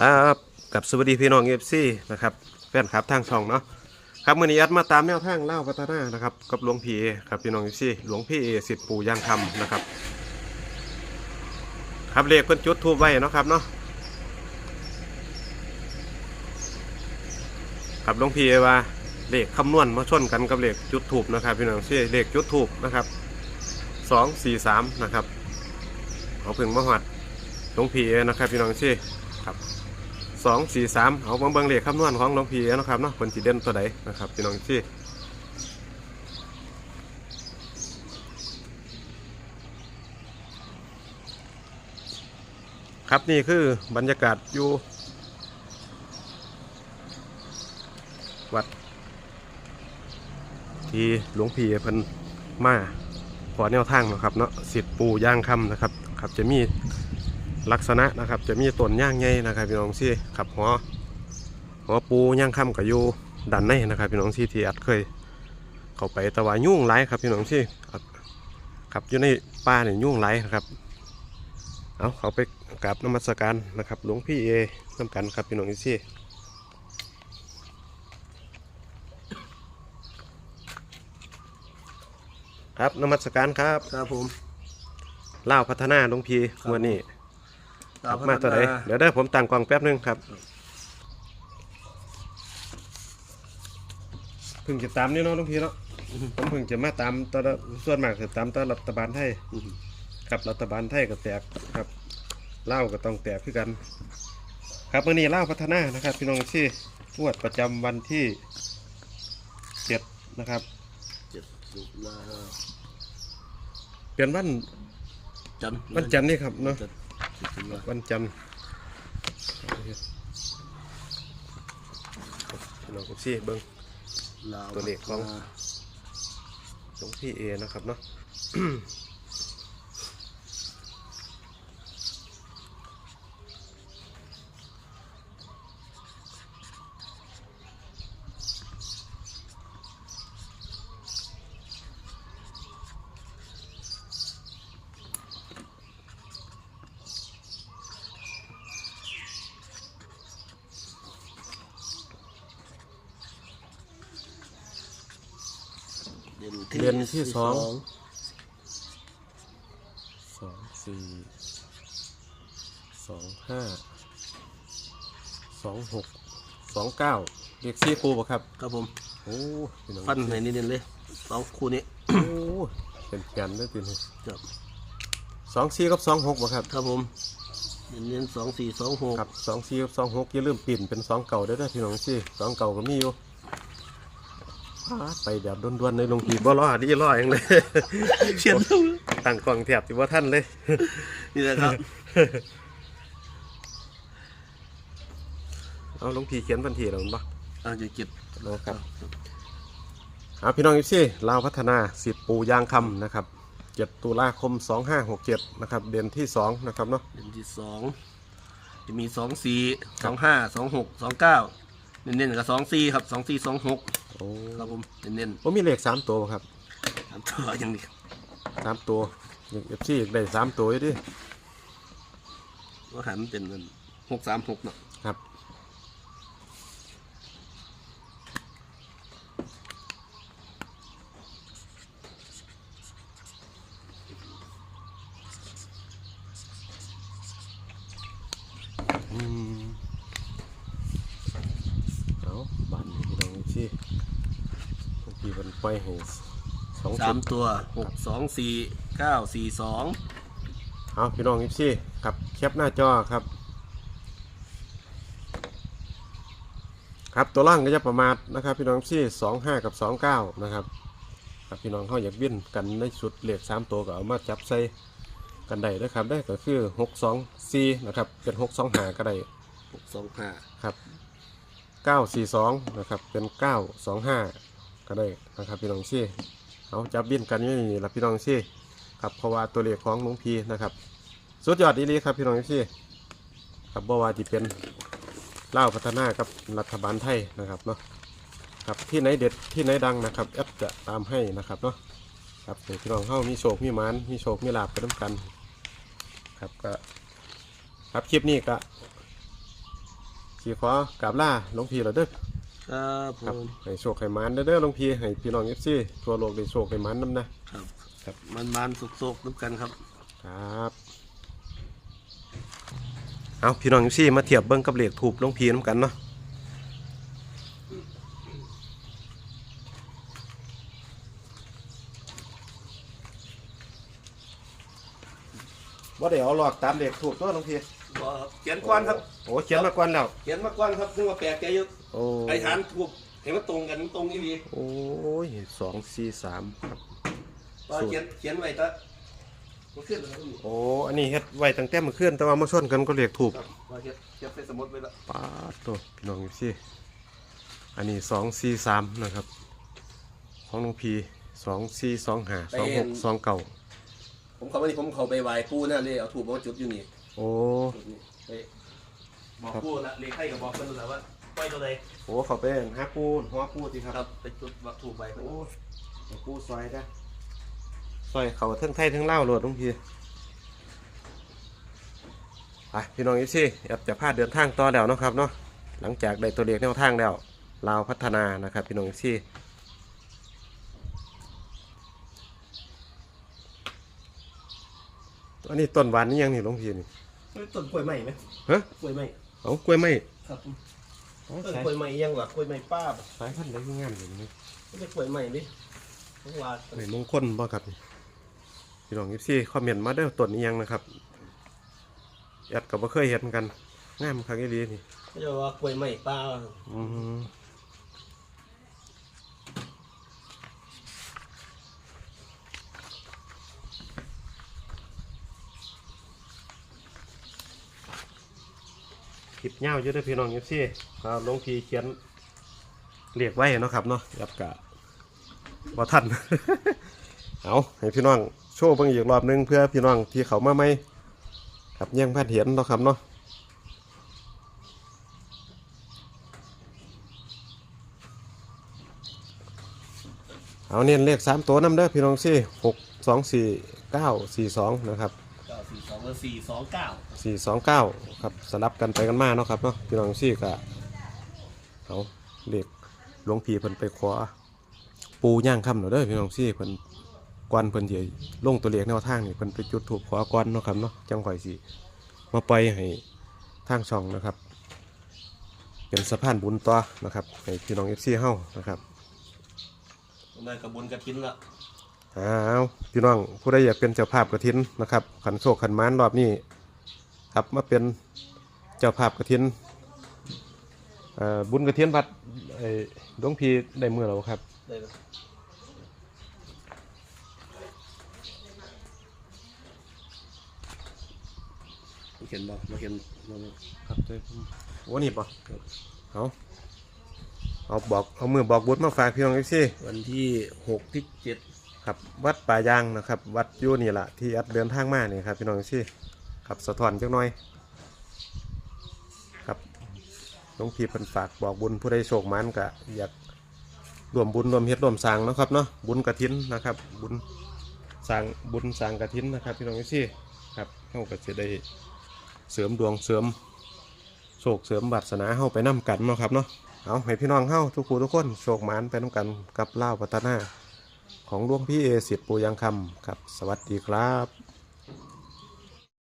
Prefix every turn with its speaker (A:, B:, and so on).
A: ครับกับสวัสดีพี่น้องเอฟซีนะครับแฟนครับทางช่องเนาะครับมื่อนี้แอดมาตามแนวทางเล่าพัฒนานะครับกับหลวงพี่เอครับพี่น้องเอฟซีหลวงพี่เอสิทธิ์ปู่ย่างคำนะครับ ครับเลขเพิ่นจุดทูบไว้เนาะครับเนาะครับหลวงพี่เอว่าเลขคำนวณมาชนกันกับเลขจุดทูบนะครับพี่น้องเอฟซีเลขจุดทูบนะครับสองสี่สามนะครับเอาเพิ่งมาหัดหลวงพี่เอนะครับพี่น้องเอฟซีครับ สองสี่สามเอาเบิ่งเบงเลขคำนวณของหลวงพี่นะครับเนาะคนสีเด่นตัวใดนะครับพี่น้องที่ครับนี่คือบรรยากาศอยู่ วัด ที่หลวงพี่เพิ่นมาขอแนวทางนะครับเนาะสิทธิ์ปูย่างคำนะครับ ครับจะมี ลักษณะนะครับ จะมีต้นย่างใหญ่นะครับพี่น้องซี่ขับหัวหัวปูย่างค่ำกับอยู่ดันในนะครับพี่น้องซี่ที่อัดเคย เข้าไปแตะวายุ่งไรครับพี่น้องซี่ขับอยู่ในป่าเนี่ยยุ่งไรนะครับเอาเขาไปกราบนมัสการนะครับหลวงพี่เอน้ำกันครับพี่น้องซี่ครับนมัสการครับ
B: ครับผม
A: เล่าวพัฒนาหลวงพี่
B: ครับ
A: วัน นี้
B: ครับ
A: มาตัวไหนเดี๋ยวได้ผมตั้งกล้องแป๊บนึงครับเพิ่งจะตามนี่เนาะหลุงพี่เนาะผมเพิ่งจะมาตามตอนส่วนมากจะตามตอนรัฐบาลไทย
B: อืม
A: ครับรัฐบาลไทยก็แตกครับเล่าวก็ต้องแตกคือกัน ครับมื่อนี้เล่าวพัฒนานะครับ พี่น้องที่งวดประจำวันที่เจ็ดนะครับ
B: เจ็ดตุลา
A: เปลี่ยนวัน
B: จันทร์
A: วันจันทร์นี่ครับเนาะ
B: จันทร์เจ็ดตุลา
A: วันจันทร์พี่น้องที่เบิ้ง
B: ลาว
A: ตัวเลขของหลวงพี่เอนะครับเนาะ
B: เดือน
A: เดือนที่สองสองสี่สองห้าสองหกสองเก้าเรียกซี่คูบ่ครับ
B: ครับผม
A: โอ้พี่น้อง
B: ฟันให้นิดนึงเลยสองคู่นี้
A: โอ้เป็นแขนได้ทีนี้
B: ครับ
A: สองสี่กับสองหกบ่ครับ
B: ครับผมเดือนเดือนสองสี่สองหก
A: ครับสองสี่กับสองหกอย่าลืมปิ่นเป็นสองเก่าได้ด้วยพี่น้องซี่สองเก่าก็มีอยู่พาด ไปแบบด่วนๆในลงพีบ่รอดีรอเองเลย
B: เขียน
A: ตั้งกล้องแถบที่ว่าท่านเลย
B: นี่แหละครับ
A: เอาหลวงพี่เขียนบันทีแล้วมันปะ
B: อาจะเก็บ
A: นะครับเอาพี่น้องอีซี่ลาวพัฒนาสิบปูยางคำนะครับเจ็ดตุลาคมสองห้าหกเจ็ดนะครับ เดือนที่สองนะครับเนาะ
B: เดือนที่สองจะมีสองสี่สองห้าสองหกสองเก้าเน้นๆกับสองสี่ครับสองสี่สองหก
A: โอ้
B: ครับผมเน้น
A: ผมมีเลขสามตัวบ่ครับ
B: ๆตามตัวอย่างนี้
A: สามตัวเอฟซีได้สามตัวอยู่ดิ
B: ว่าหันเป็นหกสามหกเนาะ
A: ครับ อืมเอาบ้านนี้พี่น้องที่บางทีมันไปให้สอง
B: สา
A: ชุ
B: ม
A: ด
B: ตัวหกสองสี่เก้าสี่สอง
A: เอาพี่น้องอีซี่ครับแคปหน้าจอครับ ครับตัวล่างก็จะประมาณนะครับ พี่น้องซี่สองห้ากับสองเก้านะครับครับพี่น้องเขาอยากวิ่นกันในชุดเหล็กสามตัวก็เอามาจับใส่กันได้นะครับได้ก็คือหกสองสี่นะครับเป็นหกสองหาก็ได้
B: หกสองห้า
A: ครับเก้าสี่สองนะครับ เป็นเก็ได้นะครับพี่น้องซี่เอาจับวิ่นกันอยู่นี่ละพี่น้องซี่ครับเพราะว่าตัวเลขของหลวงพีนะครับ สุดยอดดีเลยครับพี่น้องพี่ครับบ่ว่าจะเป็นเล่าพัฒนากับรัฐบาลไทยนะครับเนาะครับที่ไหนเด็ดที่ไหนดังนะครับแอปจะตามให้นะครับเนาะครับพี่น้องเข้ามีโชคมีมานมีโชคมีลาบไปด้วยกัน ครับก็ครับคลิปนี้ก็สีขอกราบล่าหลวงพี่แล้วเด้อ
B: ครับผ
A: ครับ
B: ม
A: ให้โชคให้หมานเด้อเด้อหลวงพี่ให้พี่น้องเอฟซีทั่วโลกได้โชคให้หมานนํนะ ครับ
B: ครับ มันมันสุกสุกๆน้ำกันครับ
A: ครับเอาพี่น้องเอฟซีมาเทียบเบิ่งกับเลขถูกหลวงพี่นํกันเนาะว่าเดี๋ยวหลอกตามเลขถูกตัวหลวงพี่
B: บ่ครับเขียนก้อนครับ
A: โอ้เขียนมาก่อนแล้ว
B: เขียนมาก้อนครับนึกว่าแปลกใจเยอะ
A: โอ้
B: ไอ้ฐานถูกเห็นว่าตรงกันตรงอีหลี
A: โอ้ยสองสี่สามครับ
B: ตอนเขียนเขียนไว้ตะมันขึ้นแล้วครับ
A: โอ้ อันนี้เฮ็ดไว้ตั้งแต่เมื่อคืนแต่ว่ามาชนกันก็เรียกถูก
B: ครับว่าเขียนเขียนใส่สมุดไว้แล้ว
A: ป้าดตัวพี่น้องอยู่สิอันนี้สองสี่สามนะครับ ของน้องพีสองสี่สองห้าสองหกสองเก่า
B: ผมเขาไปนี่ผมเขาไปไหว้ปู่นะเลยเอาถูกมาจุดอยู่นี่
A: โอ้
B: จุดนี่ไปบอกปู่ละเลขให้กับบอกเพิ่นแล้วว่า ไปตัวใด
A: โหเขาไปหาปูหัวปูทีครับ
B: ครับไปจุดวักถูกไป
A: โอ้ยปูซอยได้ซอยเขาทั้งไทยทั้งเล่าวโหลดน้องพีไปพี่น้องอยู่สิแอบจะพาเดินทางต่อแล้วเนาะครับเนาะหลังจากได้ตัวเลขแนวทางแล้วลาวพัฒนานะครับ พี่น้องที่อันนี้ต้นหวานนี่ยังนี่หลวงพี่นี่
B: ต้นกล้วยไม้ไหม
A: ฮะ
B: กล้วยไม้
A: เอากล้วยไม้
B: ครับ
A: เอา
B: ต้น
A: สาย
B: กล้วยไม้ยังวะกล้วยไม้ป้าบ่
A: สายพันธุ์ได้ยังงามอยู่นี่
B: ไม่ใช่กล้วยไม้ดิต้องว่า
A: ในมงคลบ่ครับนี่พี่น้องที่คอมเมนต์มาเด้อต้นนี้ยังนะครับแอดก็บ่เคยเห็นกันงามคักอีหลีนี่
B: ไม่ใช่ว่ากล้วยไม้ป้า
A: อืม ลิปยาวอยู่เด้อพี่น้องเอฟซีครับหลงพีเขียนเรียกไว้เนาะครับเนาะยับกะว่าท่าน เอาให้พี่น้องโชว์เบิ่งอีกรอบหนึงเพื่อพี่น้องที่เขามาไม่ครับยังพัดเห็นเนาะครับเนาะเอาเน้นเลขสามตัวน้ำเด้อพี่น้องสิหกสองสี่เก้าสี่สองนะครับ
B: องสี่สองเก้า
A: สี่สองเก้าครับสลับกันไปกันมาเนาะครับเนาะพี่น้องสิกะเอาเลขหลวงพี่เพิ่นไปขอปูย่างคำเนาะเด้อพี่น้องสิเพิ่นกวนเพิ่นสิลงตัวเลขแนวทางนี่เพิ่นไปจุดถูกขอกวนเนาะครับเนาะจังข่อยสิมาปล่อยให้ทางช่องนะครับ เป็นสะพานบุญต่อนะครับให้พี่น้องเอฟซีเฮานะครับ
B: ได้กระบุญกระทินละ
A: อ้าวพี่น้องผู้ใดอยากเป็นเจ้าภาพกระถินนะครับ ขันโชคขันมานรอบนี้ครับมาเป็นเจ้าภาพกระถินเอ่อบุญกระถินวัดไอ้หลวงพี่ได้เมื่อแล้วครับ
B: ได้ละเห็นบ่มาเห็นบ่
A: ครับเจ้โอ้นี่ปะเอาเอาบอกเอามือบอกบุญมาฝากพี่น้องเอฟซี
B: วันที่หกที่เจ็ด
A: ครับวัดป่ายางนะครับ วัดยู่นี่แหละที่อัดเดินทางมาเนี่ยครับพี่น้องเอฟซีครับสะท้อนจักหน่อยครับหลวงพี่เพิ่นฝากบอกบุญผู้ใดโชคมันก็อยากรวมบุญรวมเฮ็ดรวมสร้างนะครับเนาะบุญกระถินนะครับ บุญสร้างบุญสร้างกระถินนะครับพี่น้องที่ครับเฮาก็จะได้เสริมดวงเสริมโชคเสริมบัตรสนาเฮาไปนํกันเนาะครับเนาะเอาให้พี่น้องเฮาทุกผู้ทุกคนโชคหมานไปนํกันกับเล่าพัฒนา ของหลวงพี่เอสิทธิ์ปูยังคำครับ สวัสดีครับ